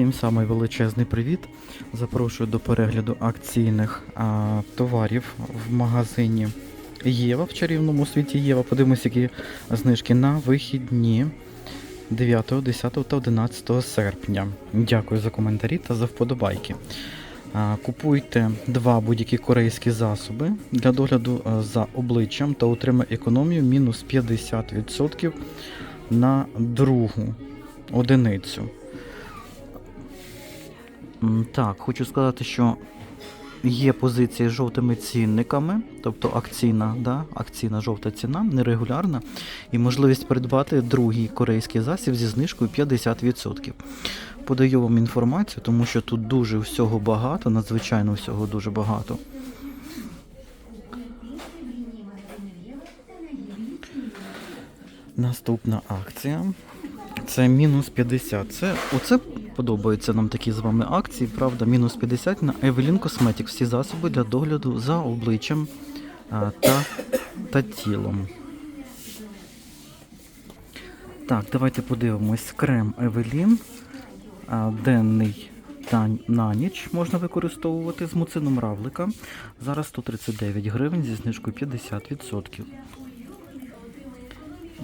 Всім самий величезний привіт. Запрошую до перегляду акційних а, товарів в магазині Єва в чарівному світі Єва. Подивимось, які знижки на вихідні 9, 10 та 11 серпня. Дякую за коментарі та за вподобайки. А, Купуйте два будь-які корейські засоби для догляду за обличчям та отримай економію мінус 50% на другу одиницю. Так, хочу сказати, що є позиції з жовтими цінниками, тобто акційна, да, акційна жовта ціна, нерегулярна, і можливість придбати другий корейський засіб зі знижкою 50%. Подаю вам інформацію, тому що тут дуже всього багато, надзвичайно всього дуже багато. Наступна акція. Це мінус 50. Це, оце подобаються нам такі з вами акції, правда, мінус 50 на Evelyn Cosmetics. Всі засоби для догляду за обличчям та, та тілом. Так, давайте подивимось. Крем Evelyn. Денний та на ніч можна використовувати з муцином равлика. Зараз 139 гривень зі знижкою 50%.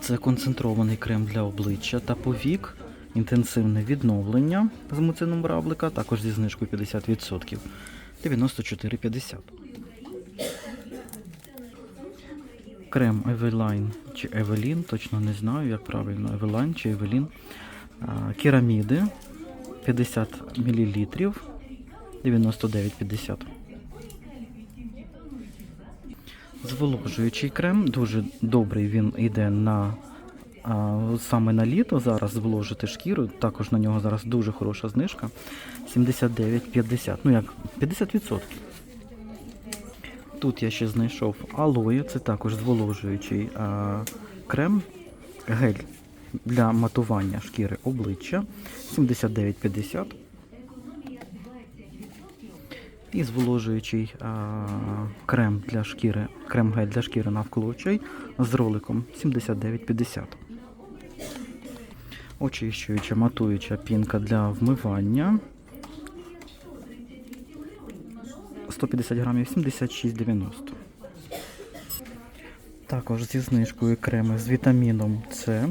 Це концентрований крем для обличчя та повік, інтенсивне відновлення з муцином равлика, також зі знижкою 50%. 94,50. Крем Eveline чи Evelyn, точно не знаю, як правильно, Eveline чи. А, Кераміди 50 мл 99,50. Зволожуючий крем, дуже добрий він йде на а, саме на літо. Зараз зволожити шкіру. Також на нього зараз дуже хороша знижка. 79,50. Ну як 50%. Тут я ще знайшов алоє, це також зволожуючий а, крем, гель для матування шкіри обличчя 79,50. І зволожуючий а, крем для шкіри, крем-гель для шкіри навколо очей з роликом 79,50. Очищуюча матуюча пінка для вмивання 150 грамів 76,90. Також зі знижкою креми з вітаміном С.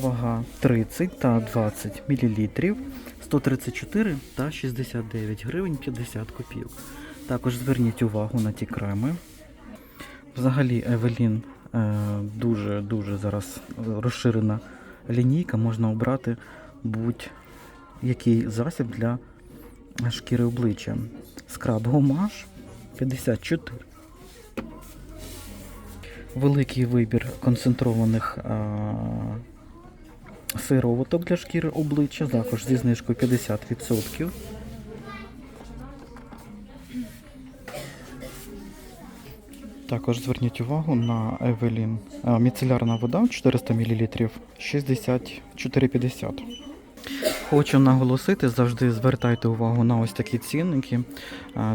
Вага 30 та 20 мл. 134 та 69 гривень 50 копійок. Також зверніть увагу на ті креми. Взагалі, Евелін дуже-дуже зараз розширена лінійка. Можна обрати будь-який засіб для шкіри обличчя. Скраб Гомаш 54. Великий вибір концентрованих а, сироваток для шкіри обличчя, також зі знижкою 50%. Також зверніть увагу на Евелін. Міцелярна вода 400 мл 64,50. Хочу наголосити, завжди звертайте увагу на ось такі цінники.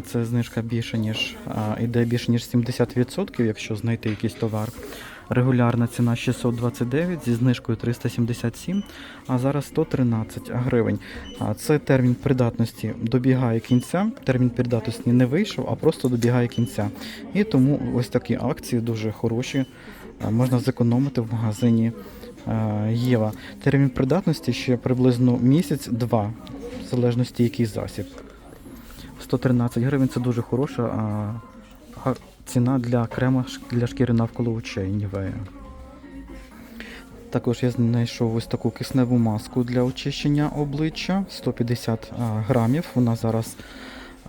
Це знижка більше, ніж іде більше ніж 70%, якщо знайти якийсь товар. Регулярна ціна 629 зі знижкою 377, а зараз 113 гривень. Це термін придатності добігає кінця. Термін придатності не вийшов, а просто добігає кінця. І тому ось такі акції дуже хороші. Можна зекономити в магазині е, Єва. Термін придатності ще приблизно місяць-два, в залежності який засіб. 113 гривень це дуже хороша ціна для крема для шкіри навколо очей Нівея. Також я знайшов ось таку кисневу маску для очищення обличчя 150 а, грамів. Вона зараз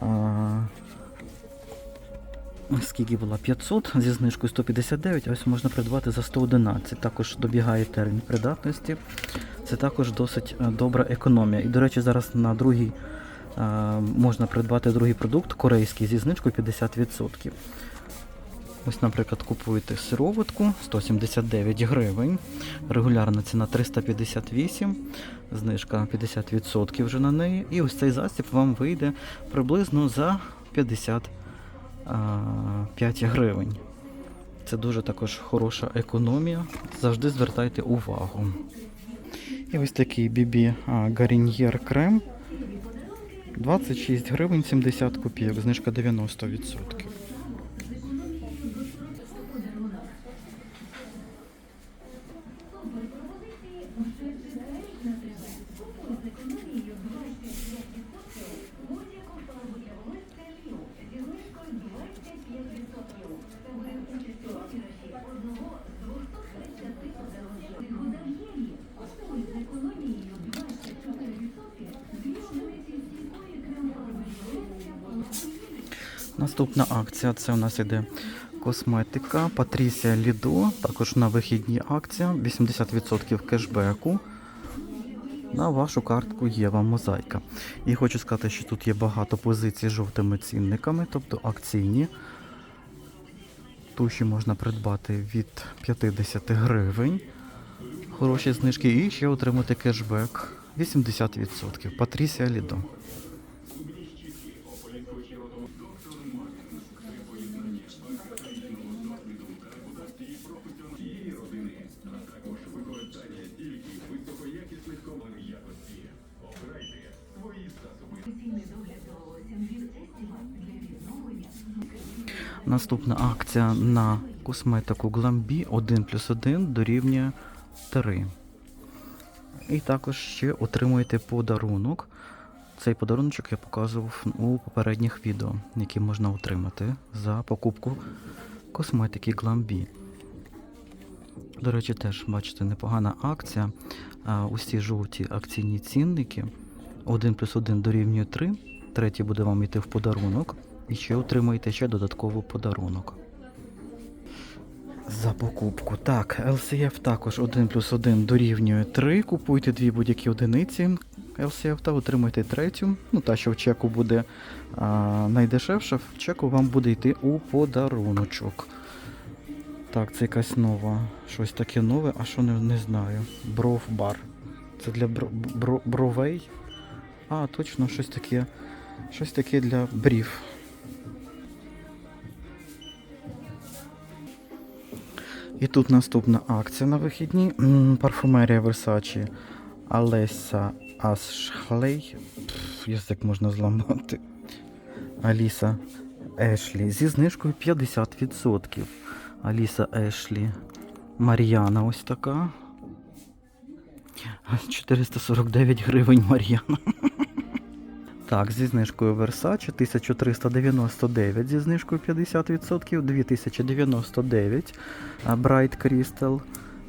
а, скільки була 500 зі знижкою 159, а ось можна придбати за 111. Також добігає термін придатності. Це також досить е, добра економія. І, до речі, зараз на другий е, можна придбати другий продукт корейський зі знижкою 50%. Ось, наприклад, купуєте сироватку 179 гривень. Регулярна ціна 358, знижка 50% вже на неї. І ось цей засіб вам вийде приблизно за 55 гривень. Це дуже також хороша економія. Завжди звертайте увагу. І ось такий BB Garnier крем 26 гривень 70 копійок, знижка 90%. Акція це у нас іде косметика Патрісія Лідо. Також на вихідні акція 80% кешбеку. На вашу картку Єва Мозаїка. І хочу сказати, що тут є багато позицій з жовтими цінниками, тобто акційні. Туші можна придбати від 50 гривень. Хороші знижки і ще отримати кешбек 80%. Патрісія Лідо. Наступна акція на косметику Glambi 1 плюс 1 дорівнює 3. І також ще отримуєте подарунок. Цей подарунок я показував у попередніх відео, які можна отримати за покупку косметики Glambi. До речі, теж бачите, непогана акція. Усі жовті акційні цінники. 1 плюс 1 дорівнює 3. Третій буде вам йти в подарунок. І ще отримаєте ще додатковий подарунок. За покупку. Так, LCF також 1 плюс 1 дорівнює 3. Купуйте дві будь-які одиниці LCF та отримайте третю. Ну, та, що в чеку буде а, найдешевша, в чеку вам буде йти у подаруночок. Так, це якась нова. Щось таке нове, а що не, не знаю. Бровбар. Це для бро, бро, бровей. А, точно, щось таке. Щось таке для брів. І тут наступна акція на вихідні. Парфумерія Versace Алеса Асшлей. Пф, Язик можна зламати. Аліса Ешлі зі знижкою 50%. Аліса Ешлі. Мар'яна ось така. 449 гривень Мар'яна. Так, зі знижкою Versace 1399, зі знижкою 50%, 2099 Bright Crystal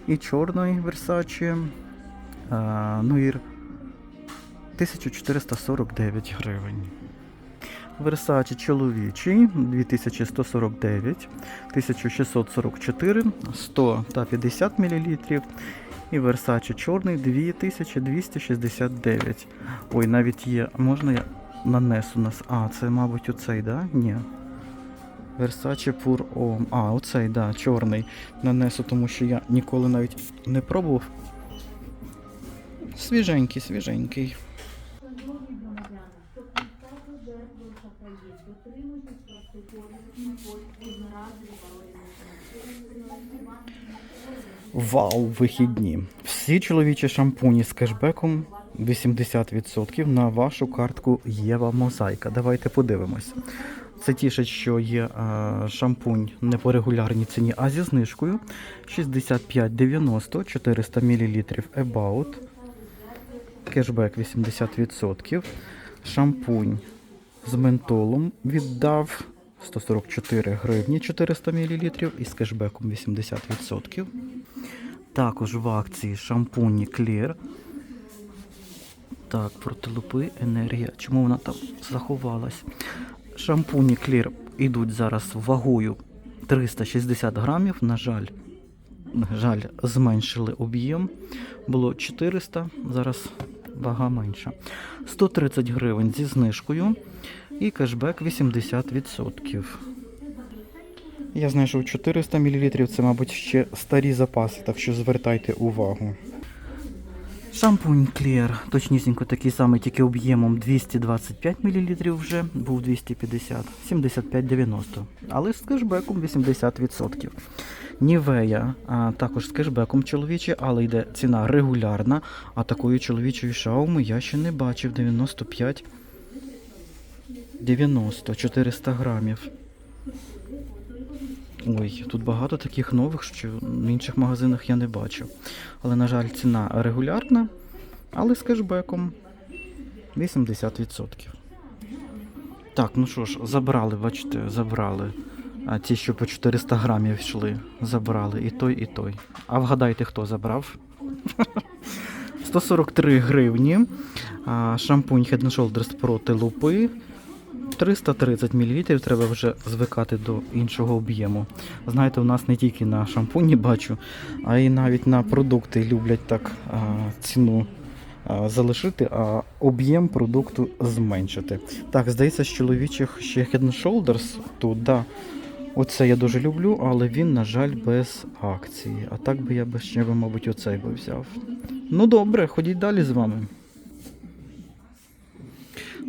і чорної Versace а, Nuir 1449 гривень. Versace чоловічий 2149, 1644, 100 та 50 мл. І Versace чорний 2269. Ой, навіть є. Можна я нанесу нас. А, це, мабуть, оцей, да? Ні. Versace Pur Om. А, оцей, да, чорний. Нанесу, тому що я ніколи навіть не пробував. Свіженький, свіженький. Вау, вихідні. Всі чоловічі шампуні з кешбеком 80% на вашу картку Єва Мозаїка. Давайте подивимось. Це тішить, що є а, шампунь не по регулярній ціні, а зі знижкою 65,90 400 мл About. Кешбек 80%. Шампунь з ментолом віддав 144 гривні 400 мл і з кешбеком 80%. Також в акції шампуні Clear. Так, проти лупи енергія. Чому вона там заховалась? Шампуні Clear йдуть зараз вагою 360 грамів. На жаль, на жаль, зменшили об'єм. Було 400, зараз вага менша. 130 гривень зі знижкою і кешбек 80%. Я знайшов 400 мл, це, мабуть, ще старі запаси, так що звертайте увагу. Шампунь Clear, точнісінько такий самий, тільки об'ємом 225 мл вже, був 250, 75,90. Але з кешбеком 80%. Нівея а, також з кешбеком чоловічий, але йде ціна регулярна. А такої чоловічої шауми я ще не бачив 95 90, 400 грамів. Ой, тут багато таких нових, що в інших магазинах я не бачу. Але, на жаль, ціна регулярна, але з кешбеком 80%. Так, ну що ж, забрали, бачите, забрали. А ті, що по 400 грамів йшли, забрали і той, і той. А вгадайте, хто забрав? 143 гривні. Шампунь Head Shoulders проти лупи. 330 мл треба вже звикати до іншого об'єму. Знаєте, у нас не тільки на шампуні бачу, а й навіть на продукти люблять так ціну залишити, а об'єм продукту зменшити. Так, здається, з чоловічих ще Head Shoulders тут, да. Оце я дуже люблю, але він, на жаль, без акції. А так би я би ще, мабуть, оцей би взяв. Ну добре, ходіть далі з вами.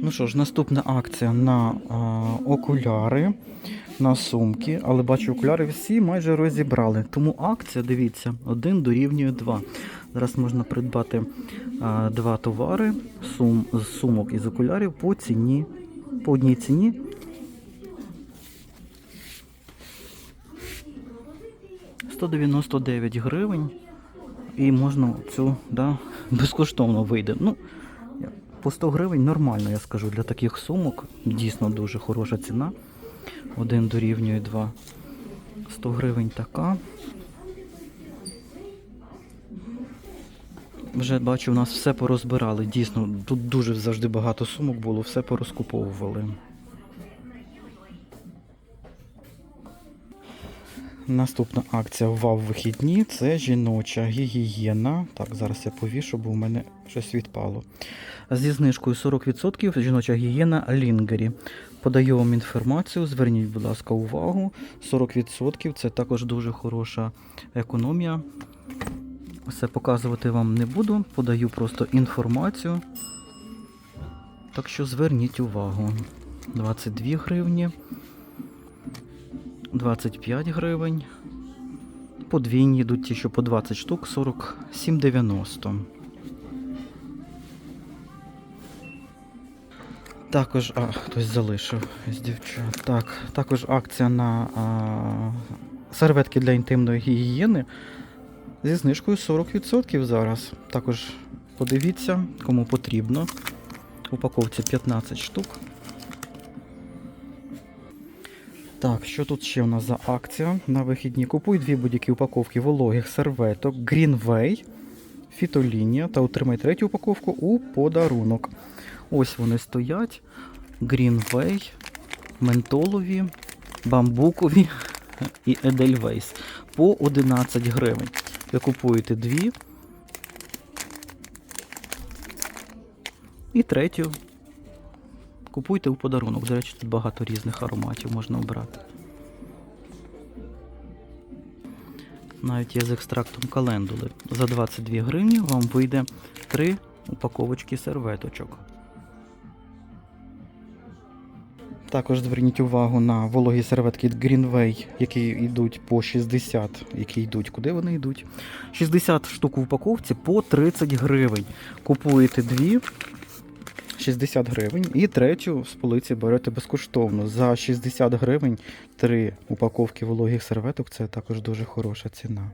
Ну що ж, наступна акція на а, окуляри, на сумки, але бачу, окуляри всі майже розібрали. Тому акція, дивіться, 1 дорівнює 2. Зараз можна придбати а, два товари сум, з сумок із окулярів по ціні, по одній ціні. «199 гривень. І можна цю да, безкоштовно вийде. Ну, по 100 гривень нормально, я скажу, для таких сумок. Дійсно дуже хороша ціна. Один дорівнює два. 100 гривень така. Вже бачу, у нас все порозбирали. Дійсно, тут дуже завжди багато сумок було, все порозкуповували. Наступна акція вав вихідні це жіноча гігієна. Так, зараз я повішу, бо у мене щось відпало. Зі знижкою 40% жіноча гігієна Лінгері. Подаю вам інформацію, зверніть, будь ласка, увагу. 40% це також дуже хороша економія. Все показувати вам не буду, подаю просто інформацію. Так що зверніть увагу. 22 гривні. 25 гривень. Подвійні йдуть ті, що по 20 штук, 47,90. Також, а, хтось залишив з дівчат. Так, також акція на а, серветки для інтимної гігієни зі знижкою 40% зараз. Також подивіться, кому потрібно. Упаковці 15 штук. Так, що тут ще у нас за акція на вихідні? Купуй дві будь-які упаковки вологих серветок Greenway, фітолінія та отримай третю упаковку у подарунок. Ось вони стоять. Greenway, ментолові, бамбукові і Edelweiss по 11 гривень. Ви купуєте дві. І третю Купуйте у подарунок. До речі, тут багато різних ароматів можна обрати. Навіть є з екстрактом календули. За 22 гривні вам вийде 3 упаковочки серветочок. Також зверніть увагу на вологі серветки Greenway, які йдуть по 60, які йдуть, куди вони йдуть? 60 штук в упаковці по 30 гривень. Купуєте дві, 60 гривень. І третю з полиці берете безкоштовно. За 60 гривень три упаковки вологих серветок це також дуже хороша ціна.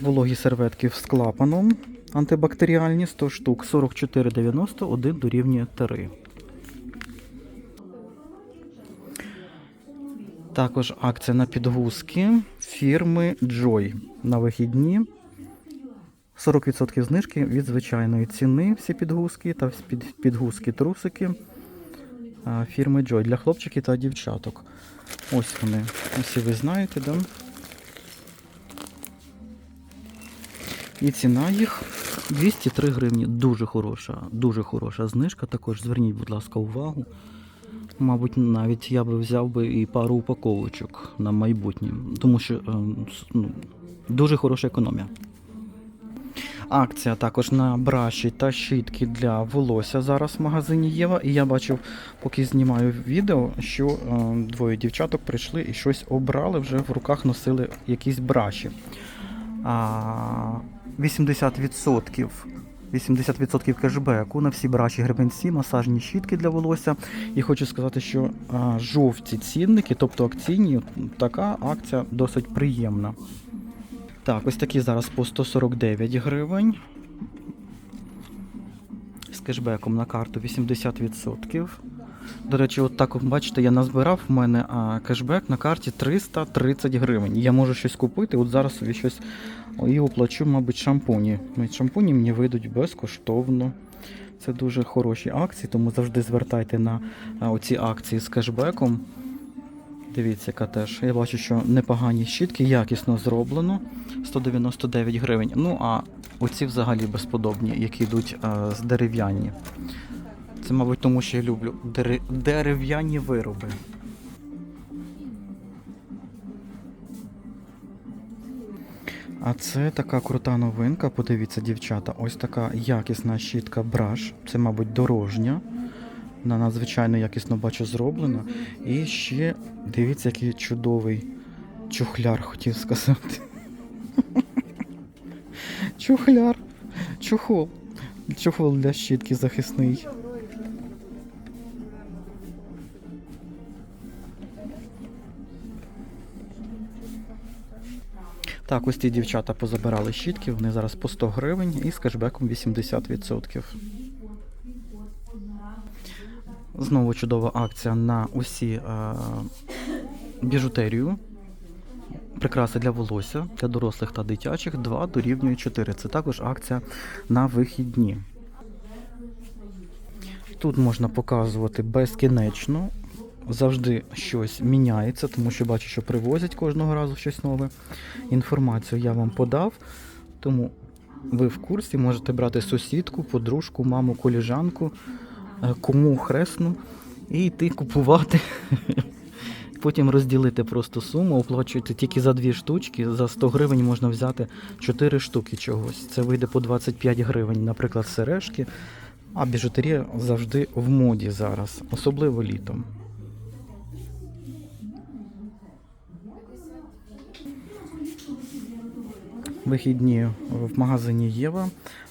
Вологі серветки з клапаном антибактеріальні 100 штук 44,90, один дорівнює 3. Також акція на підгузки фірми Joy на вихідні. 40% знижки від звичайної ціни всі підгузки та підгузки трусики фірми Joy для хлопчиків та дівчаток. Ось вони. Усі ви знаєте, да? І ціна їх 203 гривні. Дуже хороша, дуже хороша знижка. Також зверніть, будь ласка, увагу. Мабуть, навіть я би взяв би і пару упаковочок на майбутнє, тому що е, ну, дуже хороша економія. Акція також на браші та щітки для волосся зараз в магазині Єва. І я бачив, поки знімаю відео, що е, двоє дівчаток прийшли і щось обрали, вже в руках носили якісь браші. А, 80% 80% кешбеку на всі браші гребенці, масажні щітки для волосся. І хочу сказати, що а, жовті цінники, тобто акційні, така акція досить приємна. Так, ось такі зараз по 149 гривень. З кешбеком на карту 80%. До речі, от так, бачите, я назбирав в мене а, кешбек на карті 330 гривень. Я можу щось купити, от зараз собі щось і оплачу, мабуть, шампуні. Ну, Шампуні мені вийдуть безкоштовно. Це дуже хороші акції, тому завжди звертайте на оці акції з кешбеком. Дивіться, яка теж. Я бачу, що непогані щітки, якісно зроблено. 199 гривень. Ну а оці взагалі безподобні, які йдуть а, з дерев'яні. Це, мабуть, тому що я люблю дере- дерев'яні вироби. А це така крута новинка. Подивіться, дівчата. Ось така якісна щітка браш. Це, мабуть, дорожня. Вона надзвичайно якісно бачу зроблена. І ще дивіться, який чудовий чухляр, хотів сказати. Чухляр. Чухол. Чухол для щітки захисний. Так, ось ті дівчата позабирали щітки, вони зараз по 100 гривень і з кешбеком 80%. Знову чудова акція на усі е, біжутерію. Прикраси для волосся для дорослих та дитячих 2 дорівнює 4. Це також акція на вихідні. Тут можна показувати безкінечно. Завжди щось міняється, тому що бачу, що привозять кожного разу щось нове. Інформацію я вам подав, тому ви в курсі можете брати сусідку, подружку, маму, коліжанку, кому хресну і йти купувати. Потім розділити просто суму, оплачуєте тільки за дві штучки. За 100 гривень можна взяти 4 штуки чогось. Це вийде по 25 гривень, наприклад, сережки. А біжутерія завжди в моді зараз, особливо літом. Вихідні в магазині Єва,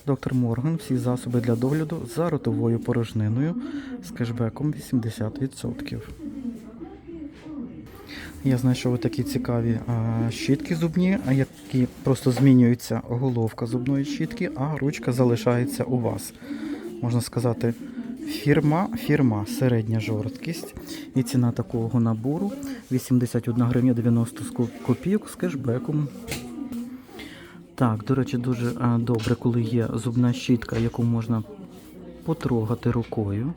доктор Морган, всі засоби для догляду за ротовою порожниною з кешбеком 80%. Я знайшов такі цікаві щітки зубні, які просто змінюється головка зубної щітки, а ручка залишається у вас. Можна сказати, фірма, фірма, середня жорсткість. І ціна такого набору 81 гривня 90 копійок з кешбеком. Так, до речі, дуже е, добре, коли є зубна щітка, яку можна потрогати рукою.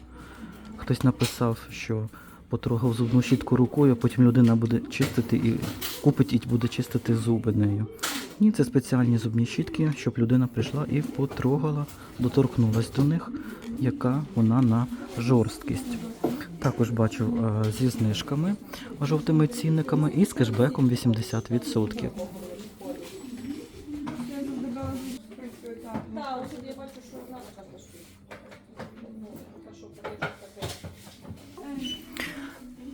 Хтось написав, що потрогав зубну щітку рукою, а потім людина буде чистити і купить і буде чистити зуби нею. Ні, це спеціальні зубні щітки, щоб людина прийшла і потрогала, доторкнулась до них, яка вона на жорсткість. Також бачу е, зі знижками, жовтими цінниками і з кешбеком 80%. Так, от тут я бачу, що одна така коштує. Ну, така.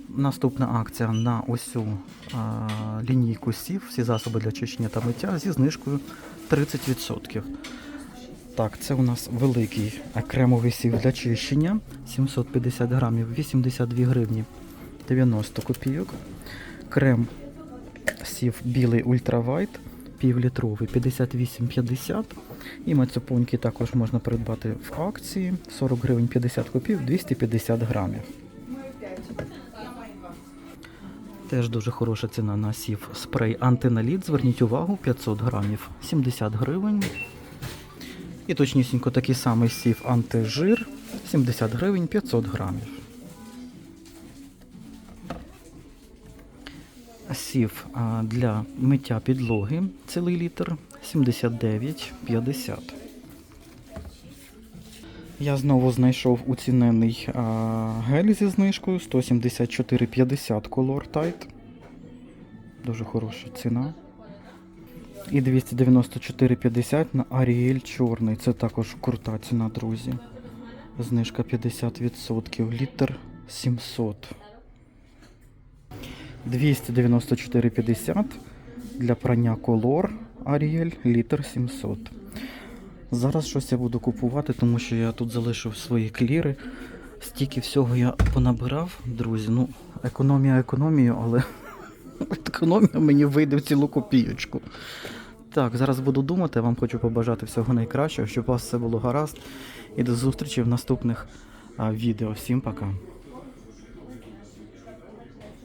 Наступна акція на ось цю а, лінійку сів, всі засоби для чищення та миття зі знижкою 30%. Так, це у нас великий а, кремовий сів для чищення 750 грамів, 82 гривні 90 копійок. Крем сів білий ультравайт, півлітровий 58,50. І мацепоньки також можна придбати в акції 40 гривень 50 копійок, 250 грамів. Теж дуже хороша ціна на сів спрей антиналіт. Зверніть увагу, 500 грамів 70 гривень. І точнісінько такий самий сів антижир 70 гривень 500 грамів. Сів для миття підлоги цілий літр 79,50. Я знову знайшов уцінений гель зі знижкою 174,50 Color Tide. Дуже хороша ціна. І 294,50 на Ariel чорний. Це також крута ціна, друзі. Знижка 50%. Літр 700. 294,50 для прання Color Ariel літр 700. Зараз щось я буду купувати, тому що я тут залишив свої кліри. Стільки всього я понабирав, друзі. Ну, економія економію, але економія мені вийде в цілу копійочку. Так, зараз буду думати, вам хочу побажати всього найкращого, щоб у вас все було гаразд. І до зустрічі в наступних а, відео. Всім пока.